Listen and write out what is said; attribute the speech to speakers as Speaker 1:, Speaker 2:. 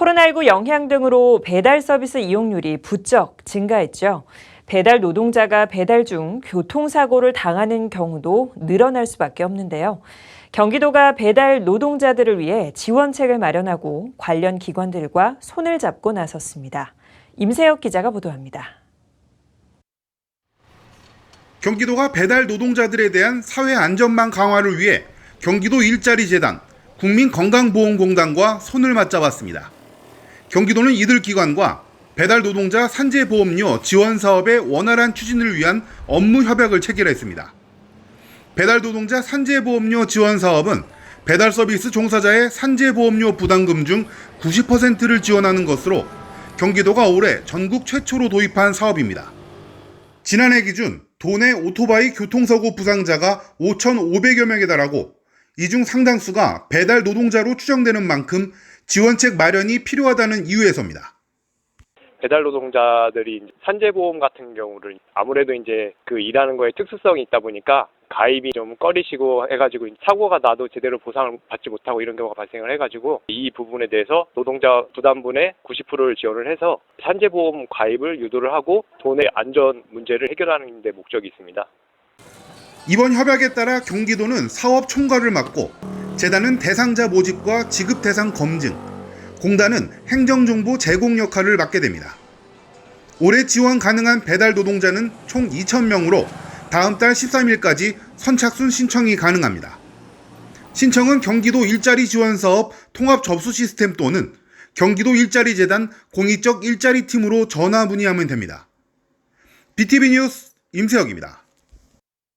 Speaker 1: 코로나19 영향 등으로 배달 서비스 이용률이 부쩍 증가했죠. 배달 노동자가 배달 중 교통사고를 당하는 경우도 늘어날 수밖에 없는데요. 경기도가 배달 노동자들을 위해 지원책을 마련하고 관련 기관들과 손을 잡고 나섰습니다. 임세혁 기자가 보도합니다.
Speaker 2: 경기도가 배달 노동자들에 대한 사회 안전망 강화를 위해 경기도 일자리 재단, 국민건강보험공단과 손을 맞잡았습니다. 경기도는 이들 기관과 배달 노동자 산재 보험료 지원 사업의 원활한 추진을 위한 업무 협약을 체결했습니다. 배달 노동자 산재 보험료 지원 사업은 배달 서비스 종사자의 산재 보험료 부담금 중 90%를 지원하는 것으로 경기도가 올해 전국 최초로 도입한 사업입니다. 지난해 기준 도내 오토바이 교통사고 부상자가 5,500여 명에 달하고 이 중 상당수가 배달 노동자로 추정되는 만큼 지원책 마련이 필요하다는 이유에서입니다.
Speaker 3: 배달 노동자들이 산재보험 같은 경우를 아무래도 이제 그 일하는 거에 특수성이 있다 보니까 가입이 좀 꺼리시고 해가지고 사고가 나도 제대로 보상을 받지 못하고 이런 경우가 발생을 해가지고 이 부분에 대해서 노동자 부담분의 90%를 지원을 해서 산재보험 가입을 유도를 하고 돈의 안전 문제를 해결하는 데 목적이 있습니다.
Speaker 2: 이번 협약에 따라 경기도는 사업 총괄을 맡고 재단은 대상자 모집과 지급 대상 검증, 공단은 행정정보 제공 역할을 맡게 됩니다. 올해 지원 가능한 배달 노동자는 총 2,000명으로 다음 달 13일까지 선착순 신청이 가능합니다. 신청은 경기도 일자리 지원 사업 통합 접수 시스템 또는 경기도 일자리 재단 공익적 일자리 팀으로 전화 문의하면 됩니다. BTV 뉴스 임세혁입니다.